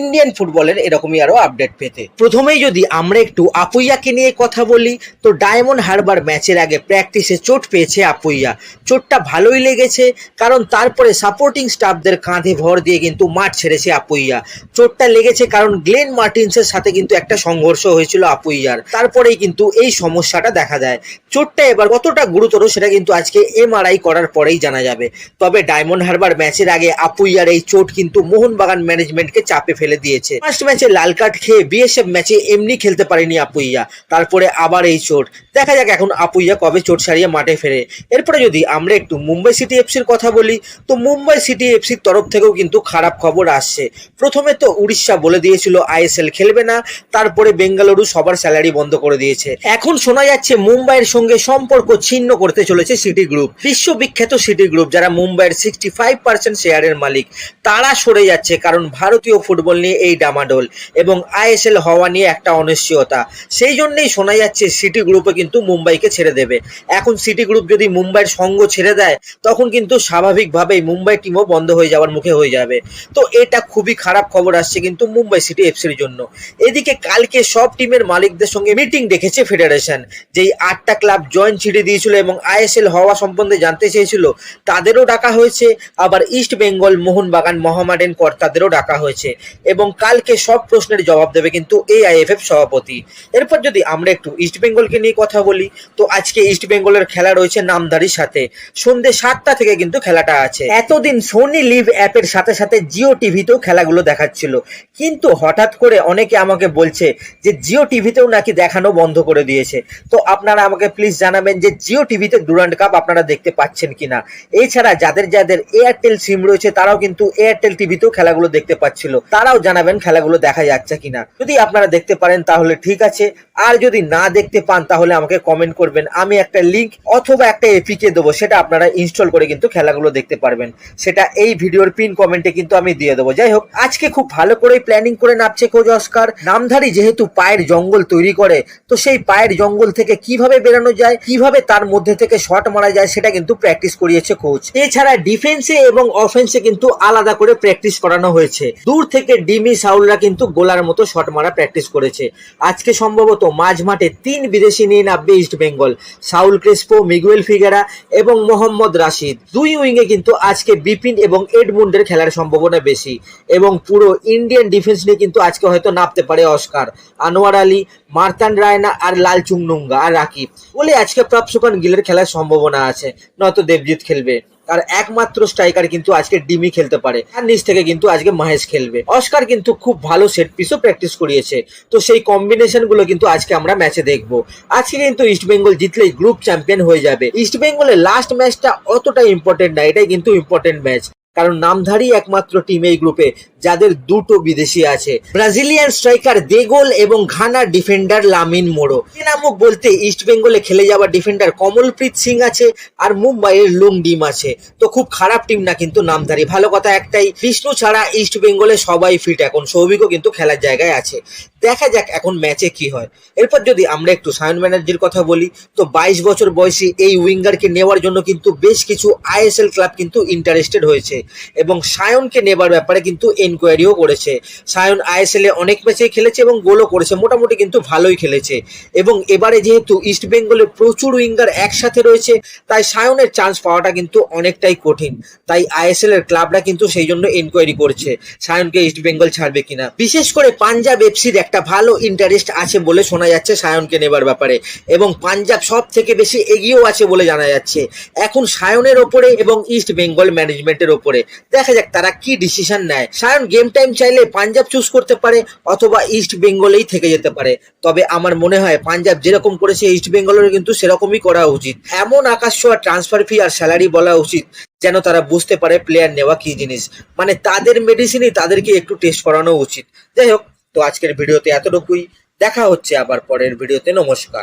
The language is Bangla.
ইন্ডিয়ান ফুটবলের এরকমই আরও আপডেট পেতে। প্রথমেই যদি আমরা একটু আপুইয়াকে নিয়ে কথা বলি, তো ডায়মন্ড হারবার ম্যাচের আগে প্র্যাকটিসে চোট পেয়েছে আপুইয়া। চোটটা ভালোই লেগেছে, কারণ তারপরে সাপোর্টিং স্টাফদের কাঁধে ভর দিয়ে কিন্তু মাঠ ছেড়েছে আপুইয়া। চোটটা লেগেছে কারণ গ্লেন মার্টিন্সের সাথে কিন্তু একটা সংঘর্ষ হয়েছিল আপুইয়ার। তারপরেই কিন্তু এই সমস্যাটা দেখা দেয়। চোটটা এবার কতটা গুরুতর সেটা কিন্তু আজকে এমআরআই করার পরেই জানা যাবে। তবে ডায়মন্ড হারবার ম্যাচের আগে আপুইয়ার এই চোট কিন্তু মোহনবাগান ম্যানেজমেন্টকে চাপে ফেলে দিয়েছে। ফার্স্ট ম্যাচে লাল কার্ড খেয়ে বিএসএফ ম্যাচে এমনি খেলতে পারেনি আপুইয়া। তারপরে আবার এই চোট। দেখা যাক এখন আপুইয়া কবে চোট সারিয়ে মাঠে ফেরে। এরপরে যদি আমরা একটু মুম্বাই সিটি এফসির কথা বলি, তো মুম্বাই সিটি এফসির তরফ থেকেও কিন্তু খারাপ খবর আসছে। প্রথমে তো উড়িষ্যা বলে দিয়েছিল আইএসএল খেলবে না। তারপরে বেঙ্গালুরু সবার স্যালারি বন্ধ করে দিয়েছে। এখন শোনা যাচ্ছে মুম্বাইয়ের সঙ্গে সম্পর্ক ছিন্ন করতে চলেছে সিটি গ্রুপ। বিশ্ববিখ্যাত সিটি গ্রুপ, যারা মুম্বাইয়ের সিক্সটি ফাইভ পার্সেন্ট শেয়ারের মালিক, তারা সরে যাচ্ছে কারণ ভারতীয় ফুটবল নিয়ে এই ডামাডোল এবং আইএসএল হওয়া নিয়ে একটা অনিশ্চয়তা। সেই জন্যই শোনা যাচ্ছে সিটি গ্রুপে কিন্তু মুম্বাইকে ছেড়ে দেবে। এখন সিটি গ্রুপ যদি মুম্বাইয়ের সঙ্গ ছেড়ে দেয়, তখন কিন্তু স্বাভাবিকভাবেই মুম্বাই টিমও বন্ধ হয়ে যাওয়ার মুখে হয়ে যাবে। তো এটা খুবই খারাপ খবর আসছে কিন্তু মুম্বাই সিটি এফসির জন্য। এদিকে কালকে সব টিমের মালিকদের সঙ্গে মিটিং ডেকেছে ফেডারেশন, যেই আটটা ক্লাব জয়েন্ট ছিটে দিয়েছিল এবং আইএসএল হওয়া সম্বন্ধে জানতে চেয়েছিল, তাদেরও ডাকা হয়েছে। আবার ইস্ট বেঙ্গল মোহনবাগান মহামাডেন কর্তাদেরও ডাকা হয়েছে। এবং কালকে সব প্রশ্নের জবাব দেবে কিন্তু এআইএফএফ সভাপতি। এরপর যদি আমরা একটু ইস্ট বেঙ্গলকে নিয়ে কথা বলি, তো আজকে ইস্ট বেঙ্গলের খেলা রয়েছে নামধারীর সাথে। সন্ধে সাতটা থেকে কিন্তু খেলাটা আছে। এতদিন সোনি লিভ অ্যাপের সাথে সাথে জিও টিভিতেও খেলাগুলো দেখাচ্ছিল। কিন্তু হঠাৎ করে অনেকে আমাকে বলছে যে জিও টিভিতেও নাকি দেখানো বন্ধ করে দিয়েছে। তো আপনারা আমাকে প্লিজ জানাবেন যে জিও টিভিতে ডুরান্ড কাপ আপনারা দেখতে পাচ্ছেন কিনা। এছাড়া যাদের যাদের এয়ারটেল সিম রয়েছে, তারাও কিন্তু এয়ারটেল টিভিতেও খেলাগুলো দেখতে পাচ্ছিল। তারাও জানাবেন খেলাগুলো দেখা যাচ্ছে কিনা। যদি আপনারা দেখতে পারেন তাহলে ঠিক আছে। আর যদি না দেখতে পান তাহলে আমাকে কমেন্ট করবেন। আমি একটা লিংক অথবা একটা এপিকে দেবো, সেটা আপনারা ইনস্টল করে কিন্তু খেলাগুলো দেখতে পারবেন। সেটা এই ভিডিওর পিন কমেন্টে কিন্তু আমি দিয়ে দেবো। যাই হোক, আজকে খুব ভালো করেই প্ল্যানিং করে নামছে কোচ অস্কার নামধারী যেহেতু পায়ের জঙ্গল তৈরি করে, তো সেই পায়ের জঙ্গল থেকে কীভাবে বেরানো যায়, কীভাবে তার মধ্যে থেকে শট মারা যায়, সেটা কিন্তু প্র্যাকটিস করিয়েছে কোচ এছাড়া ডিফেন্সে এবং অফেন্সে কিন্তু আলাদা করে প্র্যাকটিস করানো হয়েছে। দূর থেকে ডিমি সাউলরা কিন্তু গোলার মতো শট মারা প্র্যাকটিস করেছে। আজকে সম্ভবত মাঝ মাঠে তিন বিদেশি নিয়ে নামবে East Bengal Saul Crespo, Miguel Figueira এবং মোহাম্মদ রাশিদ। দুই উইংয়ে কিন্তু আজকে বিপিন এবং এডমুন্ডের খেলার সম্ভাবনা বেশি এবং পুরো ইন্ডিয়ান ডিফেন্স নিয়ে কিন্তু আজকে হয়তো নামতে পারে অস্কার। আনোয়ার আলী, মার্তান রায়না আর লাল চুংনুঙ্গা আর রাকিব। বলে আজকে প্রাপসুকান গিলের খেলার সম্ভাবনা আছে, নয়তো দেবজিৎ খেলবে। আর একমাত্র স্ট্রাইকার কিন্তু আজকে ডিমি খেলতে পারে। তার নিচ থেকে কিন্তু আজকে মাহেশ খেলবে। অস্কার কিন্তু খুব ভালো সেট পিসও প্র্যাকটিস করিয়েছে। তো সেই কম্বিনেশনগুলো কিন্তু আজকে আমরা ম্যাচে দেখব। আজকে কিন্তু ইস্টবেঙ্গল জিতলেই গ্রুপ চ্যাম্পিয়ন হয়ে যাবে। ইস্ট বেঙ্গলের লাস্ট ম্যাচটা অতটা ইম্পর্টেন্ট না, এটাই কিন্তু ইম্পর্টেন্ট ম্যাচ কারণ নামধারী একমাত্র টিম এই গ্রুপে যাদের দুটো বিদেশি আছে। ব্রাজিলিয়ান স্ট্রাইকার দেগোল এবং ঘানার ডিফেন্ডার লামিন মোড়ো নামক বলতে ইস্ট বেঙ্গলে খেলে যাওয়া ডিফেন্ডার কমলপ্রীত সিং আছে আর মুম্বাইয়ের লুং ডিম আছে। তো খুব খারাপ টিম না কিন্তু নামধারী। ভালো কথা একটাই, বিষ্ণু ছাড়া ইস্ট বেঙ্গলে সবাই ফিট এখন। সৌভিকও কিন্তু খেলার জায়গায় আছে। দেখা যাক এখন ম্যাচে কি হয়। এরপর যদি আমরা একটু সায়ন ব্যানার্জির কথা বলি, তো বাইশ বছর বয়সী এই উইঙ্গারকে নেওয়ার জন্য কিন্তু বেশ কিছু আইএসএল ক্লাব কিন্তু ইন্টারেস্টেড হয়েছে। এবং সায়নকে নেবার ব্যাপারে কিন্তু এনকোয়ারিও করেছে। সায়ন আইএসএল অনেক ম্যাচেই খেলেছে এবং গোলও করেছে, মোটামুটি কিন্তু ভালোই খেলেছে। এবং এবারে যেহেতু ইস্ট বেঙ্গলে প্রচুর উইঙ্গার একসাথে রয়েছে, তাই সায়নের চান্স পাওয়াটা কিন্তু অনেকটাই কঠিন। তাই আইএসএল এর ক্লাবরা কিন্তু সেই জন্য এনকোয়ারি করছে, সায়নকে ইস্ট বেঙ্গল ছাড়বে কিনা। বিশেষ করে পাঞ্জাব এফসির একটা ভালো ইন্টারেস্ট আছে বলে শোনা যাচ্ছে সায়নকে নেবার ব্যাপারে। এবং পাঞ্জাব সব থেকে বেশি এগিয়েও আছে বলে জানা যাচ্ছে। এখন সায়নের ওপরে এবং ইস্ট বেঙ্গল ম্যানেজমেন্টের ওপরে। দেখা যাক তারা কি ডিসিশন নেয়। সায়ন গেম টাইম চাইলে পাঞ্জাব চুজ করতে পারে অথবা ইস্ট বেঙ্গলেই থেকে যেতে পারে। তবে আমার মনে হয় পাঞ্জাব যেরকম করেছে ইস্ট বেঙ্গলের কিন্তু সেরকমই করা উচিত। এমন আকাশ ছোঁয়া ট্রান্সফার ফি আর স্যালারি বলা উচিত, যেন তারা বুঝতে পারে প্লেয়ার নেওয়া কি জিনিস। মানে তাদের মেডিসিনই তাদেরকে একটু টেস্ট করানো উচিত। যাই হোক, তো আজকের ভিডিওতে এতটুকুই। দেখা হচ্ছে আবার পরের ভিডিওতে। নমস্কার।